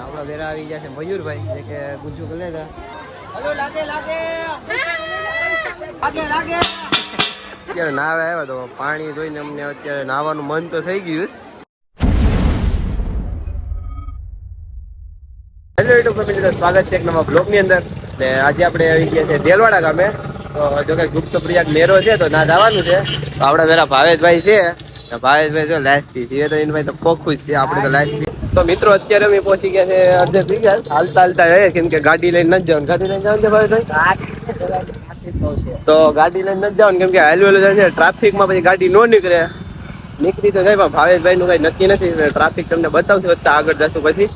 આપણા વેરા આવી ગયા છે મયુરભાઈ જે કે ગુજુ કલેગા અત્યારે નાવા આવ્યા તો પાણી જોઈને અમને અત્યારે નાવાનું મન તો થઈ ગયું હેલો યુટ્યુબ ફેમિલી સ્વાગત છે એક નવા બ્લોગની અંદર. ને આજે આપણે આવી ગયા છે દેલવાડા ગામે. તો જો કે ગુપ્ત પ્રયાગ મેરો છે તો ના જવાનું છે. તો આપણા પેલા ભાવેશભાઈ છે. ભાવેશભાઈ જો લાસ્ટ છે તો એનભાઈ તો પોખું જ છે. આપણે તો લાસ્ટ તો મિત્રો અત્યારે અમે પહોંચી ગયા છે અડધે ગયા હાલતા હાલતા જઈએ કેમ કે ગાડી લઈને નથી જવાનું. ગાડી લઈને જવાનું છે ભાઈ તો ગાડી લઈને નથી જવાનું કેમ કે હાલવેલું જાય છે. ટ્રાફિકમાં પછી ગાડી ન નીકળે. નીકળી તો જાય પણ ભાવેશભાઈ નું કઈ નક્કી નથી. ટ્રાફિક તમને બતાવશું અત્યારે આગળ જશું પછી.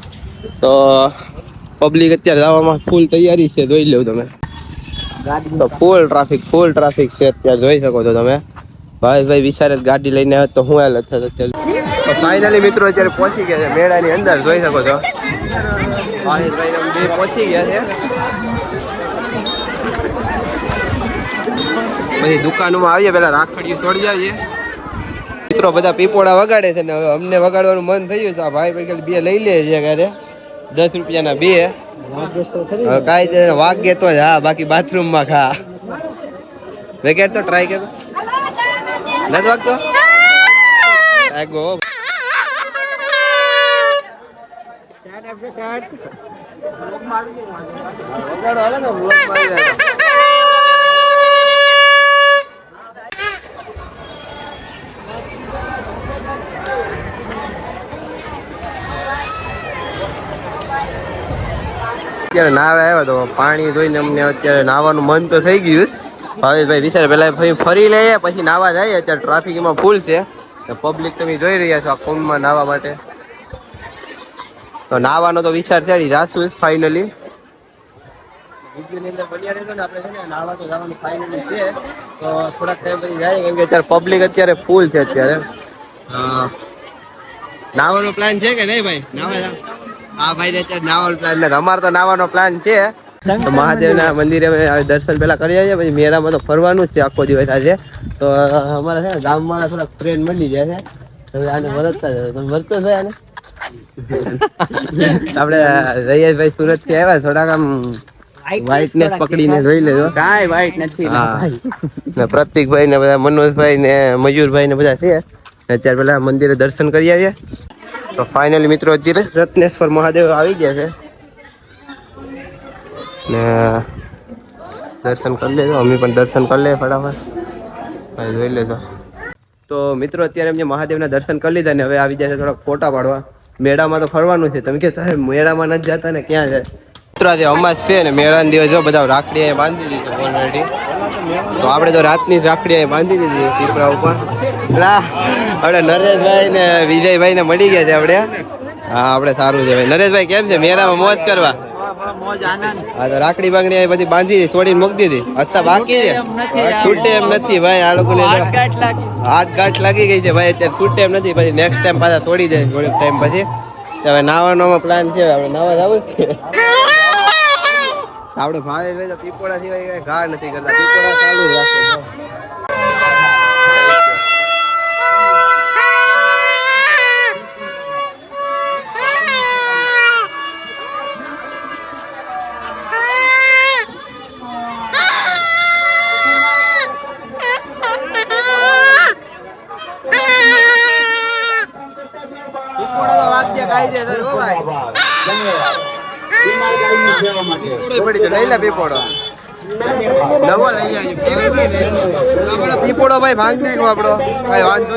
તો પબ્લિક અત્યારે જવામાં ફૂલ તૈયારી છે જોઈ લેવું તમે. તો ફૂલ ટ્રાફિક ફૂલ ટ્રાફિક છે અત્યારે જોઈ શકો છો તમે. ભાવેશભાઈ વિચારે ગાડી લઈને આવ્યો તો હું હાલત થશે અત્યારે તો ફાઇનલી મિત્રો અત્યારે પહોંચી ગયા છે. મેળાની અંદર જોઈ શકો છો. બે પહોંચી ગયા છે. પછી દુકાનોમાં આવીએ પેલા રાખડીયું છોડી આવીએ મિત્રો બધા પીપોડા વગાડે છે ને હવે અમને વગાડવાનું મન થયું છે. આ ભાઈ ભાઈ બે લઈ લે છે ઘરે. દસ રૂપિયાના બે. કાંઈ વાગે તો જ હા બાકી બાથરૂમમાં ખા. વેકેટ તો ટ્રાય કે નથી વાગતો? આગો વગાડો હાલો ને બ્લોક મારી દેજો. અત્યારે નાવે આવ્યો તો પાણી જોઈને અમને અત્યારે નાવાનું મન તો થઈ ગયું ભાવેશભાઈ વિચાર પેલા ફરી લઈએ, પછી નાવા જાય અત્યારે ટ્રાફિક એમાં ફૂલ છે. પબ્લિક તમે જોઈ રહ્યા છો આ કુંડમાં નાવા માટે. તો નાવાનો તો વિચાર છે જાશું ફાઇનલી પબ્લિક અત્યારે ફૂલ છે અત્યારે. નાવાનો પ્લાન છે કે નહીં ભાઈ? નાવા ભાઈ અત્યારે નાવાનો પ્લાન નથી અમારે તો નાવાનો પ્લાન છે. મહાદેવના મંદિરે દર્શન પેલા કરી આવીએ પછી મેળામાં તો ફરવાનું જ છે આખો દિવસ આજે. તો અમારા છે ને ગામમાં થોડાક ફ્રેન્ડ મળી જાય છે. હવે આને વરતતા તમે વરતો છો આને? આપણે રૈયાભાઈ સુરતથી આવ્યા થોડાક આમ વ્હાઈટનેસ પકડીને જોઈ લેજો. કાંઈ વાઈટ નથી હા. ને પ્રતિકભાઈ ને બધા મનોજભાઈ ને મયુરભાઈ ને બધા છે. અત્યારે પેલા મંદિરે દર્શન કરી આવીએ. તો ફાઇનલી મિત્રો અત્યારે રત્નેશ્વર મહાદેવ આવી ગયા છે. ને દર્શન કરી લેજો અમે પણ દર્શન કરી લઈએ ફટાફટ. જોઈ લેજો. તો મિત્રો અત્યારે એમ મહાદેવના દર્શન કરી લીધા ને હવે આવી જાય છે થોડાક ફોટા પાડવા. મેળામાં તો ફરવાનું છે. તમે કે મેળામાં નથી જતા ને ક્યાં જાય? મિત્રો, આજે અમાસ છે ને મેળાના દિવસ જો બધા રાખડી અહીંયા બાંધી દીધી ઓલરેડી તો આપણે તો રાતની જ રાખડી અહીંયા બાંધી દીધી પીપળા ઉપર. એટલે આપણે નરેશભાઈ ને વિજયભાઈ ને મળી ગયા છે આપણે. હા, આપણે સારું છે ભાઈ નરેશભાઈ, કેમ છે? મેળામાં મોજ કરવા? હા તો રાખડી બાંગડી આવી બધી બાંધી દીધી છોડીને મૂકી દીધી. અત્યારે બાકી છે. નથી, છૂટે એમ નથી ભાઈ આ લોકોને હાથ ગાંઠ લાગી. ગઈ છે ભાઈ અત્યારે છૂટે એમ નથી. પછી નેક્સ્ટ ટાઈમ પાછા છોડી જાય થોડીક ટાઈમ પછી. હવે નાવાનો પ્લાન છે આપણે નાવા જવું છે. આપણે ભાવે ભાઈ તો પીપોડા સિવાય ઘા નથી કરતા. પીપોડા ચાલુ રાખે પીપોડો ભાઈ ભાંગ નાખ્યો આપણો ભાઈ વાંધો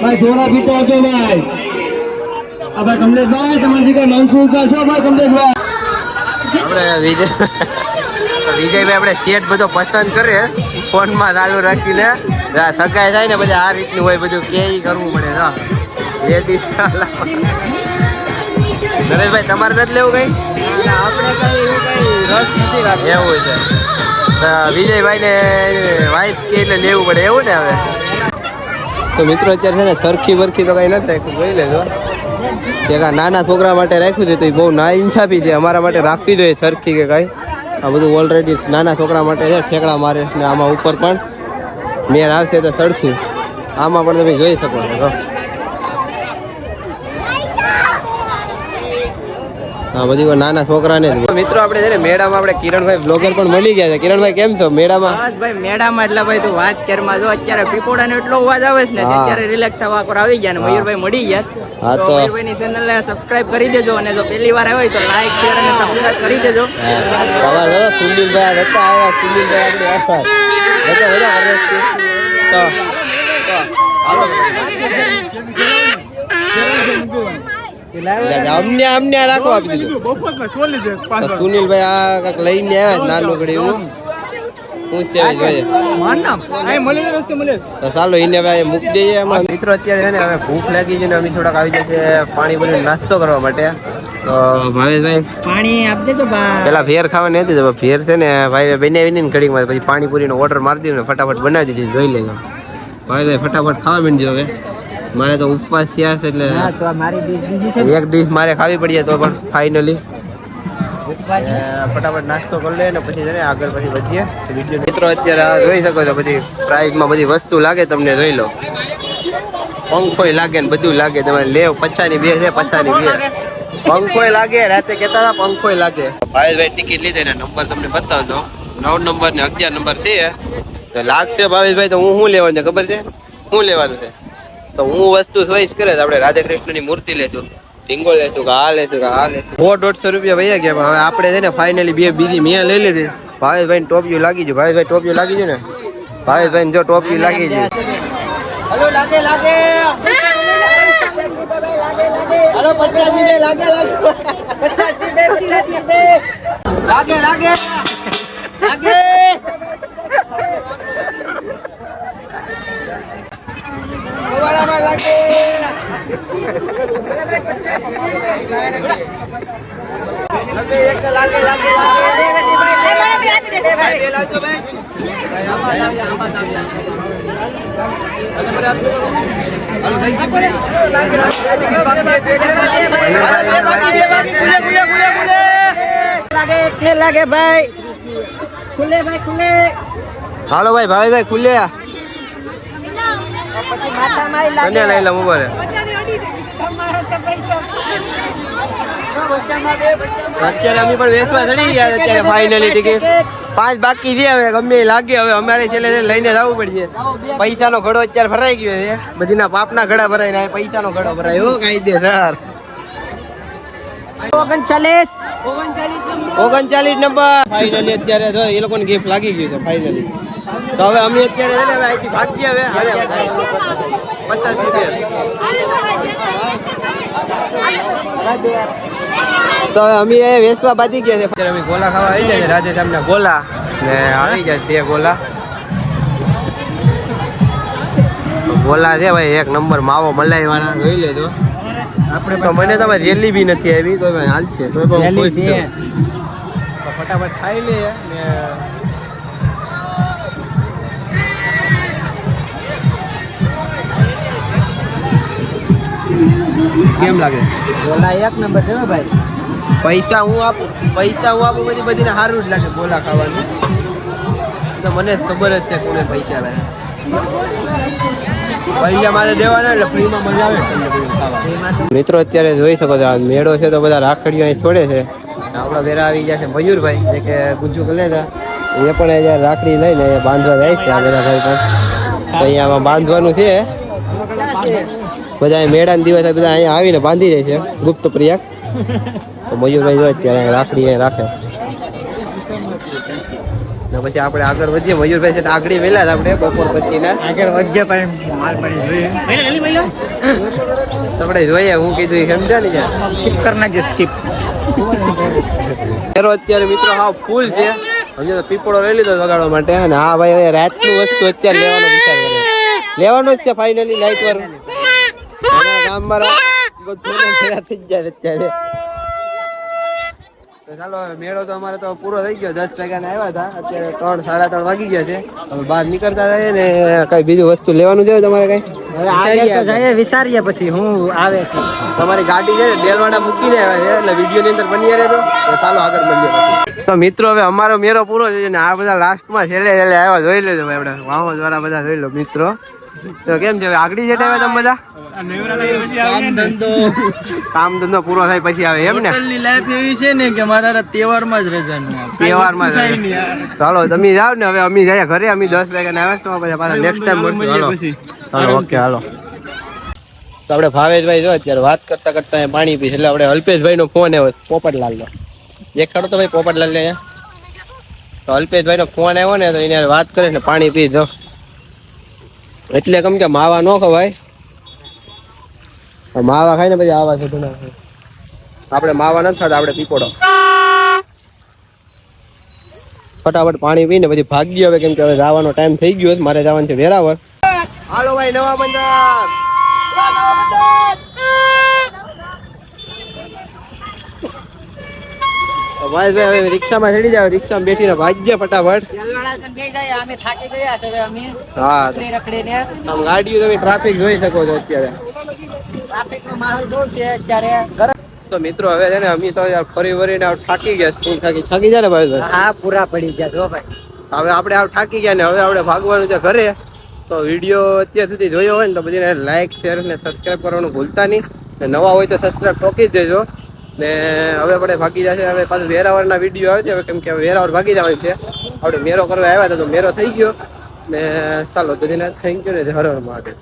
ભાઈ સોના પીતા હતો ભાઈ. આ તમને કમલેશભાઈ તમારી કઈ માનસું છો ભાઈ કમલેશભાઈ? આપણે વિજય વિજયભાઈ આપણે સેટ બધો પસંદ કરે ફોનમાં ચાલુ રાખીને થકાય થાય ને બધા આ રીતનું હોય બધું કે ઈ કરવું પડે હા. લેડીઝ નરેશભાઈ તમારે નથી લેવું કઈ? આપણે કઈ એવું રસ નથી એવું છે. તો વિજયભાઈ ને વાઈફ કે એટલે લેવું પડે એવું ને હવે? તો મિત્રો અત્યારે છે ને સરખી બરખી તો કઈ નથી રાખ્યું જોઈ લેજો. આ નાના છોકરા માટે રાખ્યું છે તો એ બહુ ના ઇન્સાફી છે. અમારા માટે રાખવી જોઈએ સરખી કે કાંઈ. આ બધું ઓલરેડી નાના છોકરા માટે છે, ઠેકડા મારે ને આમાં ઉપર પણ મેર આવશે તો ચડશું આમાં પણ તમે જોઈ શકો છો. હા બધી નાના છોકરાને ને મિત્રો આપણે છે ને મેળામાં આપણે કિરણભાઈ બ્લોગર પણ મળી ગયા છે. કિરણભાઈ કેમ છો? મેળામાં? બસ ભાઈ મેળામાં એટલે ભાઈ તું વાત કરમાં જો અત્યારે પીપોડાનો એટલો અવાજ આવે છે ને. અત્યારે રિલેક્સ થવા પર આવી ગયા ને મયુરભાઈ મળી ગયા. હા તો તો- મયુરભાઈ ની ચેનલ ને સબસ્ક્રાઇબ કરી દેજો અને જો પહેલી વાર આવે તો લાઈક શેર અને સબસ્ક્રાઇબ કરી દેજો. સવાર હો સુનિલભાઈ હતા આવ્યા સુનિલભાઈ આપણે તો તો હાલો. અમને અમને આ રાખો આપી દીધું સુનિલભાઈ આ કાંઈક લઈને આવ્યા છે નાનું ઘડી એવું. ચાલો એને હવે મૂકી દઈએ મિત્રો અત્યારે છે ને હવે ભૂખ લાગી છે ને અમે થોડાક આવી જાય છે પાણી ભરીને નાસ્તો કરવા માટે. તો ભાવેશભાઈ પાણી આપી દેજો પેલા ભેર ખાવાની હતી તો ભેર છે ને ભાઈ બનાવી ને ઘડીમાં પછી પાણીપુરીનો ઓર્ડર મારી દીધો ને ફટાફટ બનાવી દીધી જોઈ લેજો. ભાઈ ભાઈ ફટાફટ ખાવા માંડજો હવે. મારે તો ઉપવાસ થયા છે એટલે હા તો આ મારી ડીશ બીજી છે એક ડીશ મારે ખાવી પડી જાય તો પણ ફાઇનલી ફટાફટ નાસ્તો કરી લે ને પછી છે આગળ પછી વધીએ. વીડિયો મિત્રો અત્યારે આ જોઈ શકો છો બધી પ્રાઇઝમાં બધી વસ્તુ લાગે તમને જોઈ લો. પંખોય લાગે ને બધું લાગે. તમારે લેવ પચાની બે છે પચાની બે. પંખોય લાગે રાતે કેતા હતા પંખોય લાગે. ભાવેશભાઈ ટિકિટ લીધી ને નંબર તમને બતાવજો. નવ નંબર ને અગિયાર નંબર છે તો લાગશે ભાવેશભાઈ તો હું શું લેવાનું છે ખબર છે? શું લેવાનું છે? તો હું વસ્તુ ચોઈસ કરે તો આપણે રાધા કૃષ્ણની મૂર્તિ લેશું ઢીંગો લેશું કે આ લેશું કે આ લેશું. સો દોઢસો રૂપિયા વૈયા ગયા પણ હવે આપણે છે ને ફાઇનલી બે બીજી મેં લઈ લીધી. ભાવેશભાઈ ને ટોપિયું લાગી ગયું ભાવેશભાઈ ટોપિયું લાગી ગયું ને? ભાવેશભાઈ જો ટોપિયું લાગી ગયું હલો લાગે લાગે. હલો પચાસ બે લાગે લાગે. પચાસ બે પચાસ બે. લાગે લાગે. લાગે ગોવાળામાં લાગે લાગે લાગે લાગે લાગે ભાઈ લાગે ભાઈ ખુલે ભાઈ ખુલે હાલો ભાઈ ભાવેશભાઈ ખુલ્યા પછી માતામાં કન્યા લઈ લઉં ઊભા અત્યારે અમે પણ વેચવા ચડી ગયા અત્યારે ફાઇનલી ટિકિટ પાંચ બાકી છે હવે ગમે લાગે હવે અમારે છેલ્લે લઈને જવું પડશે. પૈસાનો ઘડો અત્યારે ભરાઈ ગયો છે. બધીના પાપના ઘડા ભરાય ને પૈસાનો ઘડો ભરાય એવો સર ઓગણચાલીસ. ઓગણચાલીસ નંબર. ફાઇનલી અત્યારે તો એ લોકોને ગિફ્ટ લાગી ગયું છે ફાઇનલી તો હવે અમે અત્યારે ભાગીએ હવે. પચાસ રૂપિયા. તો અમે એ બાજી ગયા છે. અમે ગોલા ખાવા આવી જાય રાજે તમને ગોલા ને આવી જાય બે ગોલા. ગોલા છે ભાઈ એક નંબર માવો મલાઈ વાળા જોઈ લેજો. આપણે તો મને તમે રેલી બી નથી આવી તો હાલ છે તો છું. ફટાફટ ખાઈ લે ને કેમ લાગે? બોલા એક નંબર છે ભાઈ. પૈસા હું આપું પૈસા હું આપું બધી બધીને સારું જ લાગે બોલા ખાવાનું. તો મને ખબર જ છે કોને પૈસા લાગે પૈસા મારે દેવાના એટલે ફ્રીમાં મજા મિત્રો અત્યારે જોઈ શકો છો આ મેળો છે તો બધા રાખડીઓ અહીં છોડે છે. આપણા વેરા આવી ગયા છે મયુરભાઈ જે કે ગુજુ કલેજા એ પણ અહીંયા રાખડી લઈને બાંધવા જાય છે આ બધા ભાઈ પણ. તો અહીંયા બાંધવાનું છે. બધા મેળા મેળાના દિવસે બધા અહીંયા આવીને બાંધી જાય છે. ગુપ્ત પ્રયાગ તો મયુરભાઈ જો અત્યારે રાખડી અહીં રાખે. ને પછી આપણે આગળ વધીએ. મયુરભાઈ છે આગળ વેલા જ આપણે બપોર પછી ના આગળ વધીએ જોઈએ. આપણે જોઈએ હું કીધું સમજા ને સ્કીપ કર નાખજે સ્કીપ ફેરો અત્યારે મિત્રો હા ફૂલ છે. સમજો તો પીપળો લઈ લીધો વગાડવા માટે. અને હા ભાઈ હવે રાતનું વસ્તુ અત્યારે લેવાનો વિચાર કરે. લેવાનો જ છે ફાઇનલી લાઈટ વાર ગામ મારા ગોઠવણી થઈ જાય અત્યારે. તો ચાલો મેળો તો અમારે તો પૂરો થઈ ગયો. દસ વાગ્યાના આવ્યા હતા. અત્યારે ત્રણ સાડા ત્રણ વાગી ગયા છે. હવે બહાર નીકળતા થાય ને કઈ બીજું વસ્તુ લેવાનું છે તમારે કઈ? જઈએ વિચારીએ પછી હું આવે છે. તમારી ગાડી છે ને ડેલવાડા મૂકીને આવે છે એટલે વીડિયો ની અંદર બની રહેજો તો. ચાલો આગળ મળીએ તો મિત્રો હવે અમારો મેળો પૂરો છે ને આ બધા લાસ્ટમાં છેલ્લે છેલ્લે આવ્યા જોઈ લેજો ભાઈ આપણે. વાહો દ્વારા બધા જોઈ લો મિત્રો. તો કેમ છે આગળ જેટ આવ્યા તમે બધા? કામ ધંધો. પૂરો થાય પછી આવે એમ ને? લાઈફ એવી છે ને કે મારા તહેવારમાં જ રજાનું તહેવારમાં જ ચાલો તમે જાઓ ને હવે અમે જાય ઘરે અમે દસ વાગ્યા આવ્યા તો પછી પાછા નેક્સ્ટ ટાઈમ મળશું. ચાલો હાલો. ઓકે હાલો તો આપણે ભાવેશભાઈ જો અત્યારે વાત કરતા કરતા પાણી પીશ એટલે આપણે અલ્પેશભાઈ નો ફોન આવ્યો પોપટલાલ નો એક ખડો તો ભાઈ પોપટલાલ ને અહીંયા. તો અલ્પેશભાઈ નો ફોન આવ્યો ને તો એને વાત કરે ને પાણી પી દો એટલે કેમ કે માવા ન ખવાય. માવા ખાય ને પછી આવા છે. આપણે માવા નથી ખાતા, આપણે પીપોડો ફટાફટ પાણી પીને પછી ભાગી હવે, કેમ કે હવે જવાનો ટાઈમ થઈ ગયો મારે જવાનું છે વેરાવળ. હાલો ભાઈ નવા બંદર. તો ભાઈ હવે રિક્ષામાં ચડી જાવ રિક્ષામાં બેઠીને ભાગ્ય ફટાફટ. ગયા છે હા. રખડી આમ ગાડીઓ તમે ટ્રાફિક જોઈ શકો છો અત્યારે. ટ્રાફિકનો માહોલ બહુ છે અત્યારે. ગરમ તો મિત્રો હવે છે ને અમે તો યાર ફરી વરીને આવ થાકી ગયા ફૂલ થાકી? થાકી જાય ને ભાઈ હા પૂરા પડી ગયા જો ભાઈ. હવે આપણે આવ થાકી ગયા ને હવે આપણે ભાગવાનું છે ઘરે. તો વીડિયો અત્યાર સુધી જોયો હોય ને તો બધીને લાઈક શેર અને સબસ્ક્રાઈબ કરવાનું ભૂલતા નહીં. નવા હોય તો સબસ્ક્રાઈબ ઠોકી જ દેજો. ને હવે આપણે ભાગી જશે. હવે પાછું વેરાવળના વીડિયો આવે છે. હવે કેમ કે વેરાવળ ભાગી જવાની છે. આપણે મેરો કરવા આવ્યા તો મેરો થઈ ગયો. ને ચાલો તો થેન્ક યુ ને હર હર મહાદેવ.